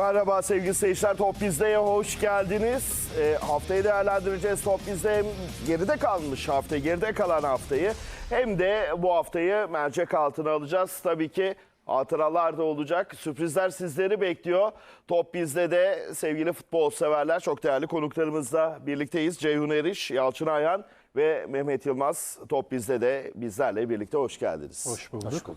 Merhaba sevgili seyirciler. Top Bizde'ye hoş geldiniz. E, haftayı değerlendireceğiz. Top Bizde hem geride kalmış haftayı, geride kalan haftayı hem de bu haftayı mercek altına alacağız. Tabii ki hatıralar da olacak. Sürprizler sizleri bekliyor. Top Bizde de sevgili futbol severler çok değerli konuklarımızla birlikteyiz. Ceyhun Eriş, Yalçın Ayhan ve Mehmet Yılmaz Top Bizde de bizlerle birlikte hoş geldiniz. Hoş bulduk.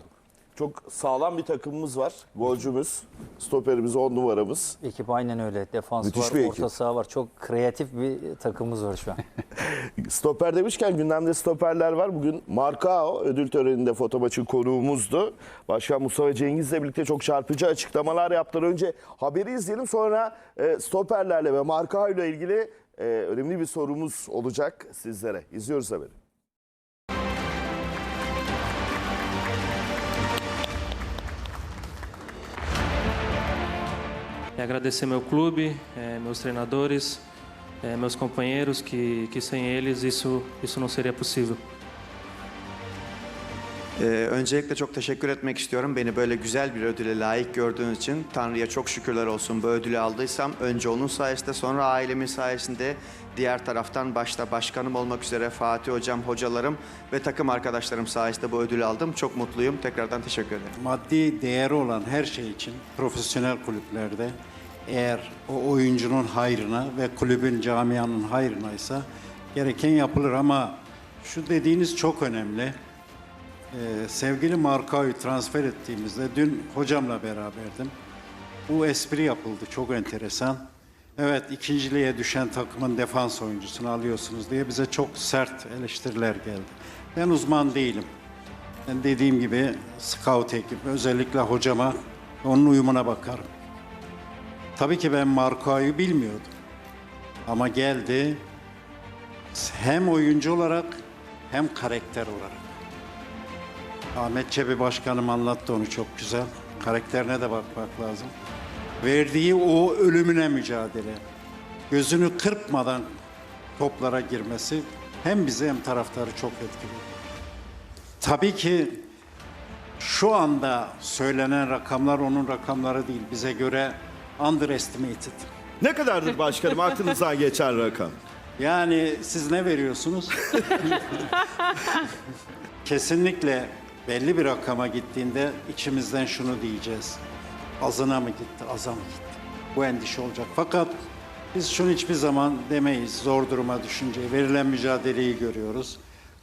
Çok sağlam bir takımımız var. Golcümüz, stoperimiz, on numaramız. Ekip aynen öyle. Defans Müthiş var, bir orta ekip. saha var. Çok kreatif bir takımımız var şu an. Stoper demişken gündemde stoperler var. Bugün Markao ödül töreninde foto maçın konuğumuzdu. Başkan Mustafa Cengiz'le birlikte çok çarpıcı açıklamalar yaptılar. Önce haberi izleyelim sonra e, stoperlerle ve Markao ile ilgili e, önemli bir sorumuz olacak sizlere. İzliyoruz haberi. Agradecer meu clube, eh, meus treinadores, eh, meus companheiros, que, que sem eles isso, isso não seria possível. Ee, öncelikle çok teşekkür etmek istiyorum. Beni böyle güzel bir ödüle layık gördüğünüz için Tanrı'ya çok şükürler olsun. Bu ödülü aldıysam önce onun sayesinde sonra ailemin sayesinde diğer taraftan başta başkanım olmak üzere Fatih hocam, hocalarım ve takım arkadaşlarım sayesinde bu ödülü aldım. Çok mutluyum. Tekrardan teşekkür ederim. maddi değeri olan her şey için profesyonel kulüplerde eğer o oyuncunun hayrına ve kulübün camianın hayrına ise gereken yapılır ama şu dediğiniz çok önemli. Ee, sevgili Markao'yu transfer ettiğimizde dün hocamla beraberdim. Bu espri yapıldı çok enteresan. Evet ikinciliğe düşen takımın defans oyuncusunu alıyorsunuz diye bize çok sert eleştiriler geldi. Ben uzman değilim. Ben dediğim gibi scout ekip özellikle hocama onun uyumuna bakarım. Tabii ki ben Marko'yu bilmiyordum. Ama geldi hem oyuncu olarak hem karakter olarak. Ahmet Çebi Başkanım anlattı onu çok güzel. Karakterine de bakmak lazım. Verdiği o ölümüne mücadele. Gözünü kırpmadan toplara girmesi hem bizi hem taraftarı çok etkiliyor. Tabii ki şu anda söylenen rakamlar onun rakamları değil. Bize göre underestimated. Ne kadardır başkanım aklınızdan geçen rakam? Yani siz ne veriyorsunuz? Kesinlikle belli bir rakama gittiğinde içimizden şunu diyeceğiz. Azına mı gitti, aza mı gitti? Bu endişe olacak. Fakat biz şunu hiçbir zaman demeyiz. Zor duruma düşünce verilen mücadeleyi görüyoruz.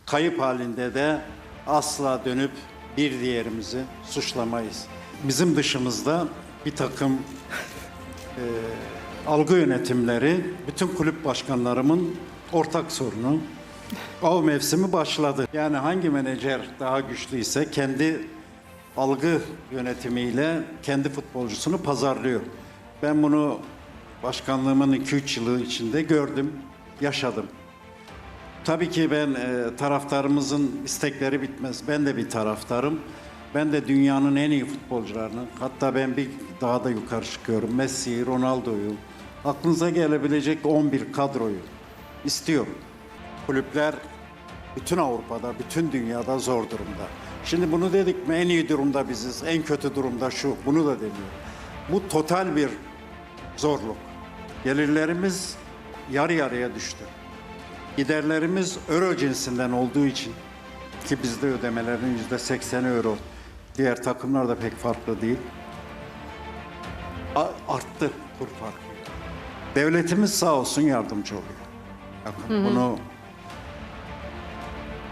Kayıp halinde de asla dönüp bir diğerimizi suçlamayız. Bizim dışımızda bir takım algı yönetimleri bütün kulüp başkanlarımın ortak sorunu. Av mevsimi başladı. Yani hangi menajer daha güçlüyse kendi algı yönetimiyle kendi futbolcusunu pazarlıyor. Ben bunu başkanlığımın 2-3 yılı içinde gördüm, yaşadım. Tabii ki ben e, taraftarımızın istekleri bitmez. Ben de bir taraftarım. Ben de dünyanın en iyi futbolcularını, hatta ben bir daha da yukarı çıkıyorum. Messi, Ronaldo'yu, aklınıza gelebilecek 11 kadroyu istiyorum. Kulüpler bütün Avrupa'da, bütün dünyada zor durumda. Şimdi bunu dedik mi en iyi durumda biziz, en kötü durumda şu, bunu da demiyorum. Bu total bir zorluk. Gelirlerimiz yarı yarıya düştü. Giderlerimiz euro cinsinden olduğu için ki bizde ödemelerin yüzde 80 euro. Diğer takımlar da pek farklı değil. A- arttı kur farkı. Devletimiz sağ olsun yardımcı oluyor. Bakın bunu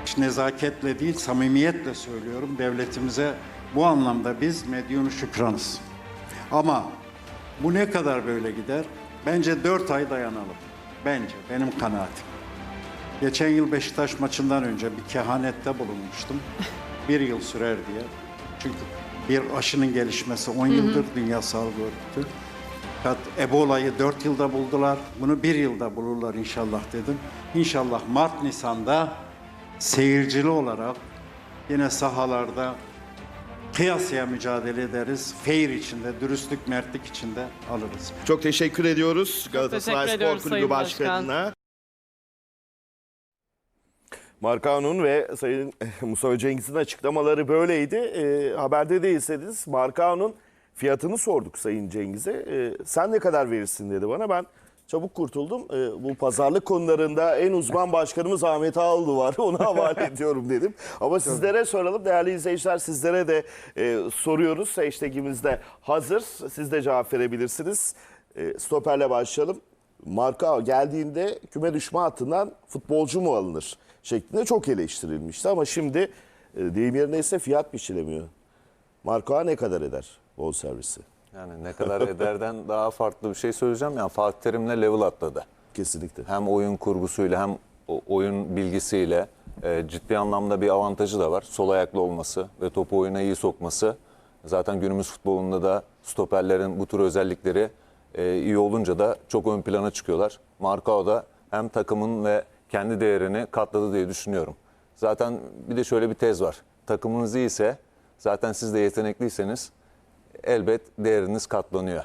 hiç nezaketle değil samimiyetle söylüyorum. Devletimize bu anlamda biz medyunu şükranız. Ama bu ne kadar böyle gider? Bence dört ay dayanalım. Bence benim kanaatim. Geçen yıl Beşiktaş maçından önce bir kehanette bulunmuştum. Bir yıl sürer diye. Çünkü bir aşının gelişmesi 10 yıldır Dünya Sağlık Örgütü. Fakat Ebola'yı 4 yılda buldular. Bunu bir yılda bulurlar inşallah dedim. İnşallah Mart Nisan'da seyircili olarak yine sahalarda kıyasıya mücadele ederiz. Fair içinde, dürüstlük, mertlik içinde alırız. Çok teşekkür ediyoruz Galatasaray teşekkür Spor ediyoruz Kulübü Sayın Başkanı'na. Markao'nun ve Sayın Mustafa Cengiz'in açıklamaları böyleydi. E, haberde de izlediniz. Markao'nun fiyatını sorduk Sayın Cengiz'e. E, sen ne kadar verirsin dedi bana. Ben çabuk kurtuldum. E, bu pazarlık konularında en uzman başkanımız Ahmet Ağaoğlu var. Ona havale ediyorum dedim. Ama sizlere soralım. Değerli izleyiciler sizlere de e, soruyoruz. Hashtag'imiz de hazır. Siz de cevap verebilirsiniz. E, stoperle başlayalım. Marka geldiğinde küme düşme hattından futbolcu mu alınır şeklinde çok eleştirilmişti. Ama şimdi e, deyim yerine ise fiyat biçilemiyor. Marka ne kadar eder bonservisi? Yani ne kadar ederden daha farklı bir şey söyleyeceğim. Yani Fatih Terim'le level atladı. Kesinlikle. Hem oyun kurgusuyla hem oyun bilgisiyle e, ciddi anlamda bir avantajı da var. Sol ayaklı olması ve topu oyuna iyi sokması. Zaten günümüz futbolunda da stoperlerin bu tür özellikleri e, iyi olunca da çok ön plana çıkıyorlar. Marcao da hem takımın ve kendi değerini katladı diye düşünüyorum. Zaten bir de şöyle bir tez var. Takımınız iyiyse zaten siz de yetenekliyseniz elbet değeriniz katlanıyor.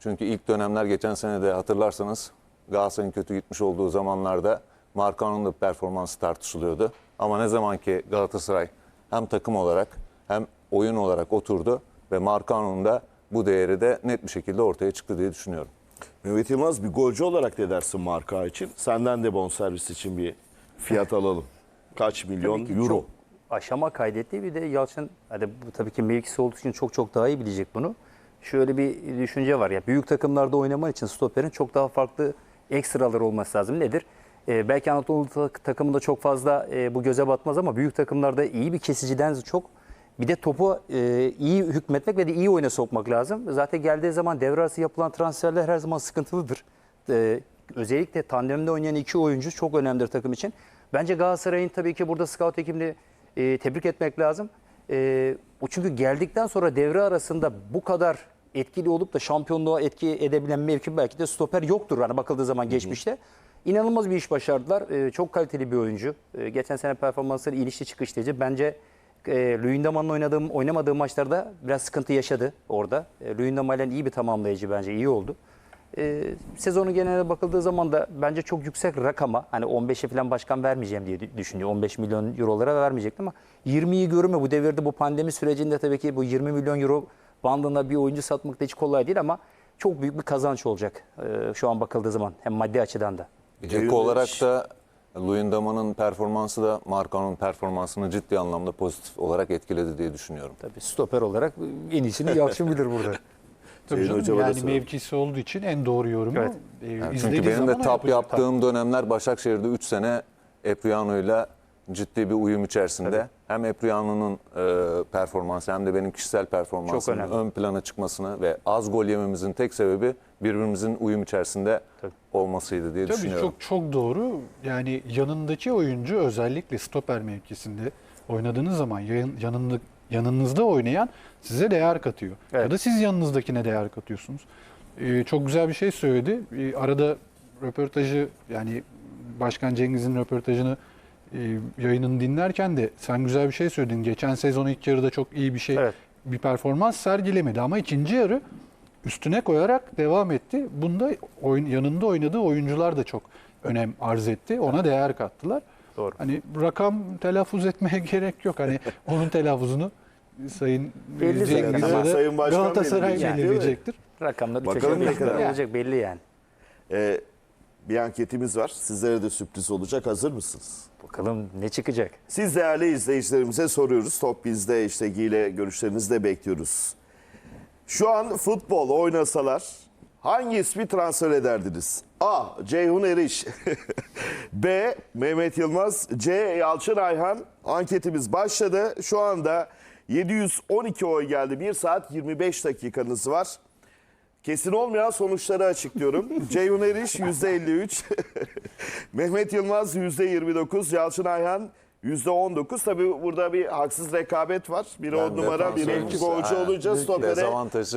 Çünkü ilk dönemler geçen sene de hatırlarsanız Galatasaray'ın kötü gitmiş olduğu zamanlarda Markan'ın da performansı tartışılıyordu. Ama ne zaman ki Galatasaray hem takım olarak hem oyun olarak oturdu ve Markan'ın da bu değeri de net bir şekilde ortaya çıktı diye düşünüyorum. Mehmet Yılmaz bir golcü olarak ne dersin marka için? Senden de bonservis için bir fiyat alalım. Kaç milyon Tabii ki euro? çok aşama kaydetti. Bir de Yalçın hadi bu tabii ki mevkisi olduğu için çok çok daha iyi bilecek bunu. Şöyle bir düşünce var ya büyük takımlarda oynaman için stoperin çok daha farklı ekstralar olması lazım. Nedir? Ee, belki Anadolu tak- takımında çok fazla e, bu göze batmaz ama büyük takımlarda iyi bir kesiciden çok bir de topu e, iyi hükmetmek ve de iyi oyuna sokmak lazım. Zaten geldiği zaman devre arası yapılan transferler her zaman sıkıntılıdır. Ee, özellikle tandemde oynayan iki oyuncu çok önemlidir takım için. Bence Galatasaray'ın tabii ki burada scout ekibini e, tebrik etmek lazım. E, o çünkü geldikten sonra devre arasında bu kadar etkili olup da şampiyonluğa etki edebilen mevki belki de stoper yoktur. Hani bakıldığı zaman geçmişte. İnanılmaz bir iş başardılar. E, çok kaliteli bir oyuncu. E, geçen sene performansları inişli çıkışlıcı. Bence e, Luyendama'nın oynadığım, oynamadığı maçlarda biraz sıkıntı yaşadı orada. E, Luyendama ile iyi bir tamamlayıcı bence iyi oldu. E, sezonun geneline bakıldığı zaman da bence çok yüksek rakama hani 15'e falan başkan vermeyeceğim diye düşünüyor. 15 milyon eurolara vermeyecektim ama 20'yi görme bu devirde bu pandemi sürecinde tabii ki bu 20 milyon euro bandında bir oyuncu satmak da hiç kolay değil ama çok büyük bir kazanç olacak e, şu an bakıldığı zaman hem maddi açıdan da. Ek olarak da Luyendama'nın performansı da Markan'ın performansını ciddi anlamda pozitif olarak etkiledi diye düşünüyorum. Tabii stoper olarak en iyisini Yalçın bilir burada. Tabii canım, hocama yani mevkisi olduğu için en doğru yorumu Evet. e, Yani çünkü benim de tap yapacak. yaptığım dönemler Başakşehir'de 3 sene Epriano'yla ciddi bir uyum içerisinde. Hem Epriano'nun e, performansı hem de benim kişisel performansımın ön plana çıkmasını ve az gol yememizin tek sebebi birbirimizin uyum içerisinde Tabii. olmasıydı diye Tabii düşünüyorum. çok çok doğru. Yani yanındaki oyuncu özellikle stoper mevkisinde oynadığınız zaman yan- yanında yanınızda oynayan size değer katıyor. Evet. Ya da siz yanınızdakine değer katıyorsunuz. Ee, çok güzel bir şey söyledi. Ee, arada röportajı yani Başkan Cengiz'in röportajını e, yayınını dinlerken de sen güzel bir şey söyledin. Geçen sezon ilk yarıda çok iyi bir şey Evet. bir performans sergilemedi ama ikinci yarı üstüne koyarak devam etti. Bunda oyun, yanında oynadığı oyuncular da çok önem arz etti. Ona değer kattılar. Doğru. Hani rakam telaffuz etmeye gerek yok. Hani onun telaffuzunu Sayın Sayın Başkan Galatasaray belirleyecektir. Rakamları Bakalım ne kadar? olacak belli yani. Ee, bir anketimiz var. Sizlere de sürpriz olacak. Hazır mısınız? Bakalım ne çıkacak. Siz değerli izleyicilerimize soruyoruz. Top bizde işte ile görüşlerinizi de bekliyoruz. Şu an futbol oynasalar hangi ismi transfer ederdiniz? A. Ceyhun Eriş. B. Mehmet Yılmaz. C. Yalçın Ayhan. Anketimiz başladı. Şu anda 712 oy geldi. 1 saat 25 dakikanız var. Kesin olmayan sonuçları açıklıyorum. Ceyhun Eriş %53. Mehmet Yılmaz %29. Yalçın Ayhan %19. Tabii burada bir haksız rekabet var. Biri on numara, biri iki golcü olunca stopere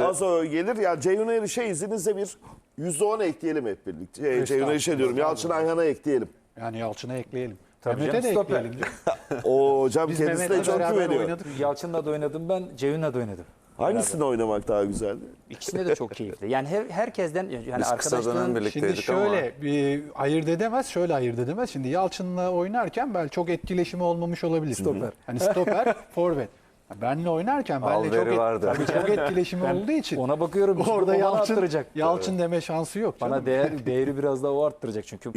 az oy gelir. Yani Ceyhun Eriş'e izninizle bir %10 ekleyelim hep birlikte. Ee, Ceyhun Eriş'e diyorum. Yalçın Ayhan'a ekleyelim. Yani Yalçın'a ekleyelim. Tabii Mehmet'e canım, de ekleyelim. O hocam Biz kendisine Mehmet'le çok beraber güveniyor. oynadık. Yalçın'la da oynadım ben, Ceyhun'la da oynadım. Hangisini oynamak daha güzeldi? İkisinde de çok keyifli. Yani her, herkesten yani Biz kısa dönem arkadaşlığın birlikteydik Şimdi ama şöyle bir ayırt edemez, şöyle ayırt edemez. Şimdi Yalçın'la oynarken belki çok etkileşimi olmamış olabilir. Stoper. Hani stoper, forvet. Benle oynarken benle çok, et- vardı. tabii çok etkileşimi olduğu için Ona bakıyorum. orada Yalçın. Yalçın deme şansı yok. Bana canım. değer, değeri biraz daha o arttıracak çünkü